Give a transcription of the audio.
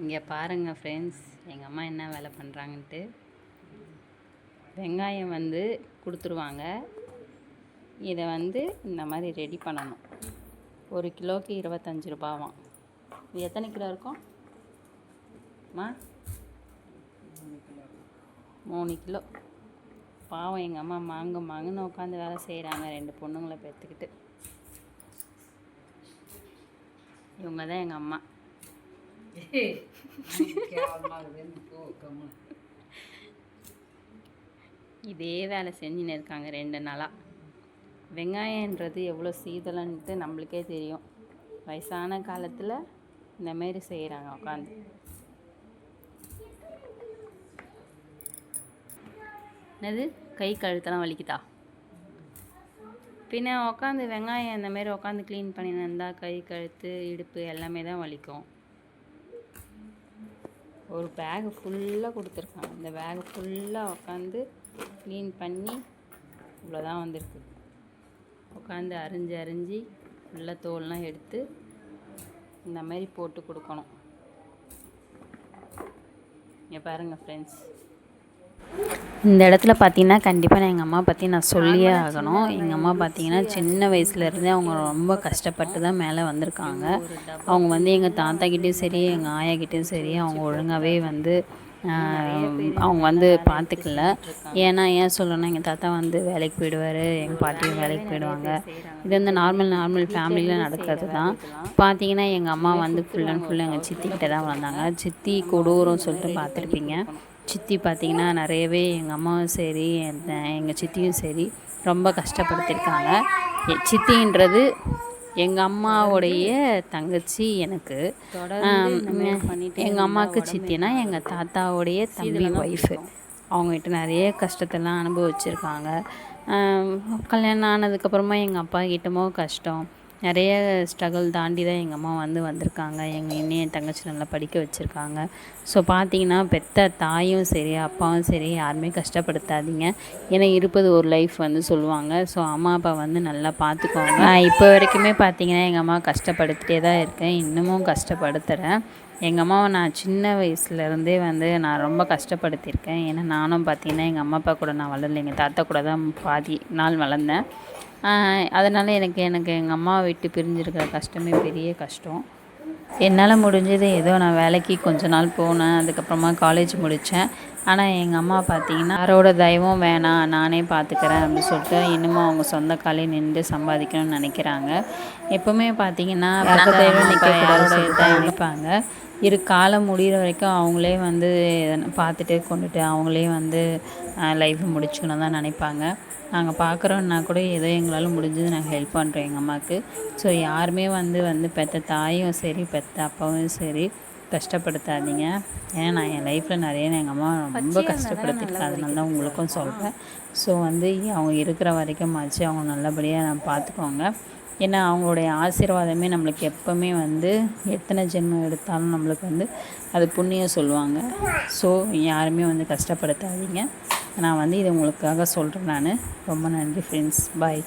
இங்கே பாருங்கள் ஃப்ரெண்ட்ஸ் எங்கள் அம்மா என்ன வேலை பண்ணுறாங்கன்ட்டு வெங்காயம் வந்து கொடுத்துருவாங்க. இதை வந்து இந்த மாதிரி ரெடி பண்ணணும். ஒரு கிலோக்கு இருபத்தஞ்சி ரூபாவாம். இது எத்தனை கிலோ இருக்கும்? அம்மா? மூணு கிலோ. பாவம் எங்கள் அம்மா மாங்கு மாங்குன்னு உட்காந்து வேலை செய்கிறாங்க ரெண்டு பொண்ணுங்களை பெற்றுக்கிட்டு இவங்க தான் எங்கள் அம்மா. இதே வேலை செஞ்சுன்னு இருக்காங்க ரெண்டு நாளாக வெங்காயன்றது எவ்வளோ சீதளன்ட்டு நம்மளுக்கே தெரியும். வயசான காலத்தில் இந்த மாரி செய்கிறாங்க உட்காந்து என்னது? கை கழுத்தெல்லாம் வலிக்குதா? பின்ன உட்காந்து வெங்காயம் இந்தமாரி உட்காந்து க்ளீன் பண்ணின்னு இருந்தால் கை கழுத்து இடுப்பு எல்லாமே தான் வலிக்கும். ஒரு பேக் ஃபுல்லாக கொடுத்துருக்காங்க இந்த பேக் ஃபுல்லாக உட்காந்து க்ளீன் பண்ணி இவ்வளோதான் வந்திருக்கு. உட்காந்து அரிஞ்சு அரிஞ்சு ஃபுல்லாக தோல்லாம் எடுத்து இந்த மாதிரி போட்டு கொடுக்கணும். இங்கே பாருங்கள் ஃப்ரெண்ட்ஸ் இந்த இடத்துல பார்த்தீங்கன்னா கண்டிப்பாக நான் எங்கள் அம்மா பற்றி நான் சொல்லியே ஆகணும். எங்கள் அம்மா பார்த்தீங்கன்னா சின்ன வயசுலேருந்தே அவங்க ரொம்ப கஷ்டப்பட்டு தான் மேலே வந்திருக்காங்க. அவங்க வந்து எங்கள் தாத்தாக்கிட்டேயும் சரி எங்கள் ஆயாக்கிட்டேயும் சரி அவங்க ஒழுங்காகவே வந்து அவங்க வந்து பார்த்துக்கல ஏன்னா ஏன் சொல்லணும்னா எங்கள் தாத்தா வந்து வேலைக்கு போயிடுவார் எங்கள் பாட்டியும் வேலைக்கு போயிடுவாங்க. இது வந்து நார்மல் நார்மல் ஃபேமிலியில் நடக்கிறது தான் பார்த்தீங்கன்னா எங்கள் அம்மா வந்து ஃபுல் அண்ட் ஃபுல் எங்கள் சித்திக்கிட்ட தான் வளர்ந்தாங்க சித்தி கொடூரம் சொல்லிட்டு பார்த்துருப்பீங்க. சித்தி பார்த்திங்கன்னா நிறையவே எங்கள் அம்மாவும் சரி எங்கள் சித்தியும் சரி ரொம்ப கஷ்டப்படுத்தியிருக்காங்க. சித்தின்றது எங்கள் அம்மாவுடைய தங்கச்சி எனக்கு. எங்கள் அம்மாவுக்கு சித்தினா எங்கள் தாத்தாவுடைய தம்பி ஒய்ஃபு அவங்ககிட்ட நிறைய கஷ்டத்தெல்லாம் அனுபவிச்சிருக்காங்க. கல்யாணம் ஆனதுக்கப்புறமா எங்கள் அப்பா கிட்டமோ கஷ்டம் நிறைய ஸ்ட்ரகிள் தாண்டி தான் எங்கள் அம்மா வந்து வந்திருக்காங்க. எங்கள் இன்னும் என் தங்கச்சி நல்லா படிக்க வச்சுருக்காங்க. ஸோ பார்த்தீங்கன்னா பெத்த தாயும் சரி அப்பாவும் சரி யாருமே கஷ்டப்படுத்தாதீங்க. ஏன்னா இருப்பது ஒரு லைஃப் வந்து சொல்லுவாங்க. ஸோ அம்மா அப்பா வந்து நல்லா பார்த்துக்கோங்க நான் இப்போ வரைக்குமே பார்த்தீங்கன்னா எங்கள் அம்மா கஷ்டப்படுத்திட்டே தான் இருக்கேன். இன்னமும் கஷ்டப்படுத்துகிறேன் எங்கள் அம்மாவை நான் சின்ன வயசுலேருந்தே வந்து நான் ரொம்ப கஷ்டப்படுத்தியிருக்கேன். ஏன்னா நானும் பார்த்தீங்கன்னா எங்கள் அம்மா அப்பா கூட நான் வளரல எங்கள் தாத்தா கூட தான் பாதி நாள் வளர்ந்தேன். அதனால் எனக்கு எனக்கு எங்கள் அம்மாவை விட்டு பிரிஞ்சிருக்கிற கஷ்டமே பெரிய கஷ்டம். என்னால் முடிஞ்சது ஏதோ நான் வேலைக்கு கொஞ்ச நாள் போனேன் அதுக்கப்புறமா காலேஜ் முடித்தேன் ஆனால் எங்கள் அம்மா பார்த்தீங்கன்னா யாரோட தயவும் வேணாம் நானே பார்த்துக்கிறேன் அப்படின்னு சொல்லிட்டு இன்னமும் அவங்க சொந்த காலே நின்று சம்பாதிக்கணும்னு நினைக்கிறாங்க. எப்போவுமே பார்த்தீங்கன்னா தெய்வம் நிற்க நினைப்பாங்க இரு காலம் முடிகிற வரைக்கும் அவங்களே வந்து பார்த்துட்டு கொண்டுட்டு அவங்களே வந்து லைஃப் முடிச்சுக்கணும் தான் நினைப்பாங்க. நாங்கள் பார்க்குறோன்னா கூட ஏதோ எங்களால் முடிஞ்சது நாங்கள் ஹெல்ப் பண்ணுறோம் எங்கள் அம்மாவுக்கு ஸோ யாருமே வந்து வந்து பெற்ற தாயும் சரி பெற்ற அப்பாவும் சரி கஷ்டப்படுத்தாதீங்க. ஏன்னா நான் என் லைஃப்பில் நிறைய எங்கள் அம்மா ரொம்ப கஷ்டப்படுத்திருக்கேன் அதனால தான் உங்களுக்கும் சொல்கிறேன் ஸோ வந்து அவங்க இருக்கிற வரைக்கும் ஆச்சு அவங்க நல்லபடியாக நான் பார்த்துக்கோங்க. ஏன்னா அவங்களுடைய ஆசீர்வாதமே நம்மளுக்கு எப்போவுமே வந்து எத்தனை ஜென்மம் எடுத்தாலும் நம்மளுக்கு வந்து அது புண்ணியம் சொல்லுவாங்க. ஸோ யாருமே வந்து கஷ்டப்படுத்தாதீங்க. நான் வந்து இது உங்களுக்காக சொல்கிறேன் நான். ரொம்ப நன்றி ஃப்ரெண்ட்ஸ் பாய்